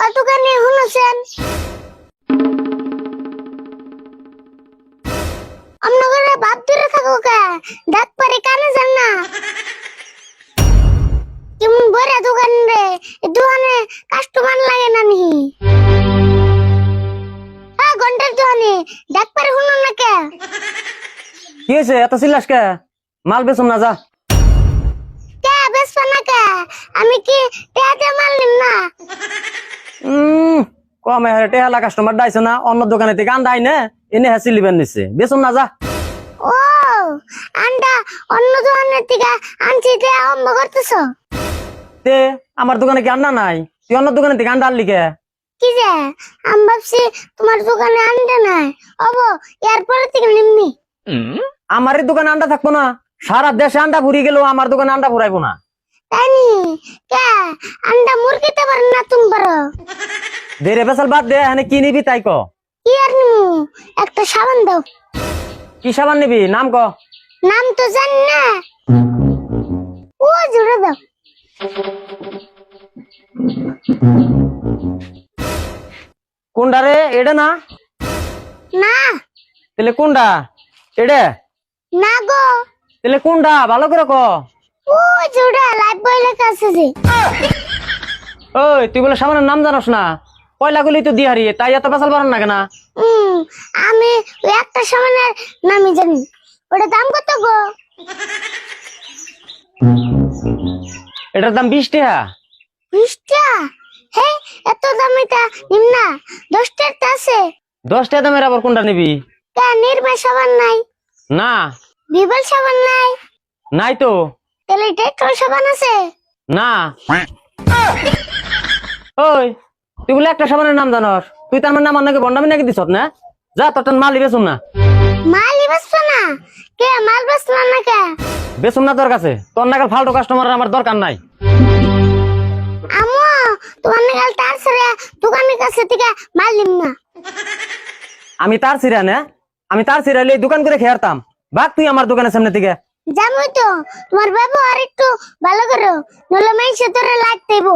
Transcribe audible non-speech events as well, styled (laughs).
কতখানি শুনেছেন? অন্যগরে বাপ দূরে থাকো কা? দাঁত পরে কানে যান না। কেমন বড় দোকান রে? দোকানে কাস্টমার লাগে না নি। হ্যাঁ ঘণ্টার দোকানে দাঁত পরে শুনুন না কে? কি হয়েছে? এত চিল্লাস কে? মাল বেচুম না যা। কে বেচবা না কে? আমি কি টেহাতে মাল নিম না? কমে টেহালা কাস্টমার ডাইছে না অন্য দোকানে থেকে আন্ডা আইনে এনে হ্যাঁ লিবেন নিছে বেচুম না যা। ও আন্ডা অন্য দোকানের থেকে আনছি তে আরম্ভ করতেছ? তে আমার দোকানে কি আন্ডা নাই? তুই অন্য দোকানে থেকে আন্ডা আনলি কে? কি যে আমি ভাবছি তোমার দোকানে আন্ডা নাই। অব এরপরে থেকে নিমনি। আমার দোকানে আন্ডা থাকব না। সারা দেশে আন্ডা ফুরিয়ে গেলেও আমার দোকানে আন্ডা ফুরাইবো না। তাই নি? কে? আন্ডা মুরগিতে পারেন না তুমি পারো। দেরে বেসাল বাদ দে এখানে কি নিবি তাই ক কি আর নিমু? একটা সাবান দাও। কি সাবান নিবি? নাম ক নাম তো জানি না। ও জুড়ে দাও। কোনটা রে? এটা না? না। তাহলে কোনটা এটা না গো। তাহলে কোনটা ভালো করে ক ও জুড়ে লাইফ বয় লেখা আছে যে। ওই তুই বলে সাবানের নাম জানোস না? পয়লা গুলি তো দিহারি তাই এত বেসাল বানান না কেনা? আমি ওই একটা সাবানের নামই জানি। ওটা দাম কত গো? এটার দাম বিশ টাকা। বিশটা হে এত দামিটা নিম না। দশটার তো আছে। দশ টাকা দামের আবার কোনটা নিবি? কে নির্মা সাবান নাই। না। বিবল সাবান নাই। নাই তো। তাহলে ডেটল সাবান আছে। না। (laughs) ওই। তুই বলে একটা সাবানের নাম জানস। তুই তার মানে আমার নাকি বন্ডামি নাকি দিছত না? যা তোর মাল বেচুম না। মালই বেসছো না? কে মাল বেসলা না কে বেচুম না তোর কাছে। তোর নাকাল ফালতু কাস্টমার আমার দরকার নাই। আমো তোমার নাগাল তার ছেড়ে দোকানের কাছে থেকে মাল নিম না। আমি তার সিরা না? আমি তার সিরা এই দোকান করে খেয়ারতাম বাক তুই আমার দোকানের সামনে থেকে। জানোই তো তোমার ব্যবহার একটু ভালো করো নলে মাইসে তোরে লাগতেইব